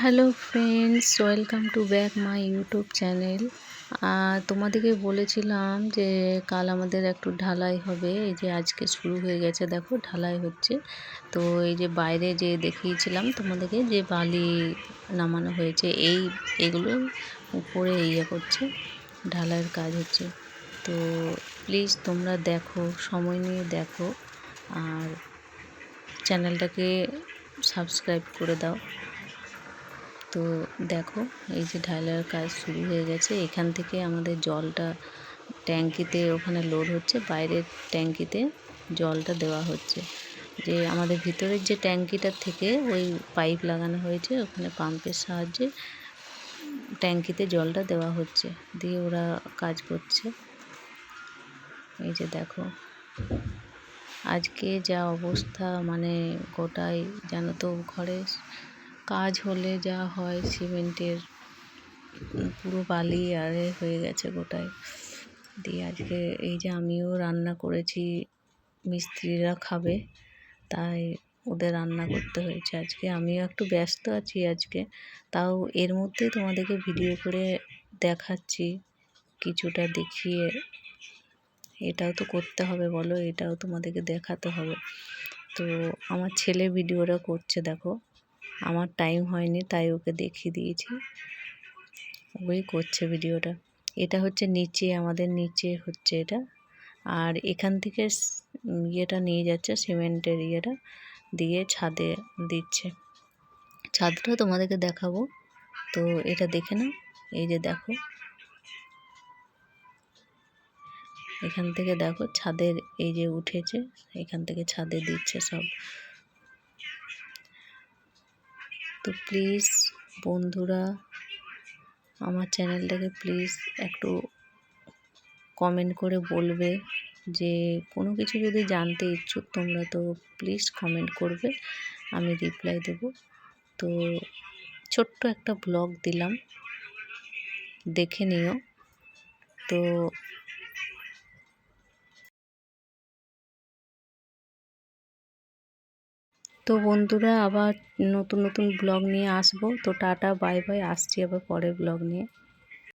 Hello friends welcome to back my YouTube channel তোমাদেরকে বলেছিলাম যে কাল আমাদের একটু ঢালাই হবে। এই যে আজকে শুরু হয়ে গেছে, দেখো ঢালাই হচ্ছে। তো এই যে বাইরে যে দেখিয়েছিলাম তোমাদেরকে যে বালি নামানো হয়েছে, এই এগুলো উপরে ইয়ে করছে, ঢালাইয়ের কাজ হচ্ছে। তো প্লিজ তোমরা দেখো, সময় নিয়ে দেখো আর চ্যানেলটাকে সাবস্ক্রাইব করে দাও। তো দেখো, এই যে ঢালাইয়ের কাজ শুরু হয়ে গেছে। এখান থেকে আমাদের জলটা ট্যাঙ্কিতে ওখানে লোড হচ্ছে, বাইরের ট্যাঙ্কিতে জলটা দেওয়া হচ্ছে। যে আমাদের ভিতরের যে ট্যাঙ্কিটার থেকে ওই পাইপ লাগানো হয়েছে, ওখানে পাম্পের সাহায্যে ট্যাঙ্কিতে জলটা দেওয়া হচ্ছে, দিয়ে ওরা কাজ করছে। এই যে দেখো, আজকে যা অবস্থা মানে গোটাই জানো তো ঘরে কাজ হলে যা হয় সিমেন্টের পুরো বালি আরে হয়ে গেছে গোটায়। দিয়ে আজকে এই যে আমিও রান্না করেছি, মিস্ত্রিরা খাবে, তাই ওদের রান্না করতে হয়েছে। আজকে আমিও একটু ব্যস্ত আছি আজকে, তাও এর মধ্যে তোমাদেরকে ভিডিও করে দেখাচ্ছি, কিছুটা দেখিয়ে। এটাও তো করতে হবে বলো, এটাও তোমাদেরকে দেখাতে হবে। তো আমার ছেলে ভিডিওটা করছে, দেখো। আমার টাইম হয়নি, তাই ওকে দেখিয়ে দিয়েছি। ওই করছে ভিডিওটা এটা হচ্ছে নিচে, আমাদের নিচে হচ্ছে এটা। আর এখান থেকে ইয়েটা নিয়ে যাচ্ছে সিমেন্টের ইয়েটা দিয়ে ছাদে দিচ্ছে। ছাদটা তোমাদেরকে দেখাবো। তো এটা দেখে নাও, এই যে দেখো। এখান থেকে দেখো, ছাদের এই যে উঠেছে, এখান থেকে ছাদে দিচ্ছে সব। তো প্লিজ বন্ধুরা, আমার চ্যানেলটাকে প্লিজ একটু কমেন্ট করে বলবে যে, কোনো কিছু যদি জানতে ইচ্ছুক তোমরা তো প্লিজ কমেন্ট করবে, আমি রিপ্লাই দেব। তো ছোট্ট একটা ব্লগ দিলাম, দেখে নিও। তো তো বন্ধুরা, আবার নতুন নতুন ব্লগ নিয়ে আসব। তো টাটা বাই বাই আসছি আবার পরের ব্লগ নিয়ে।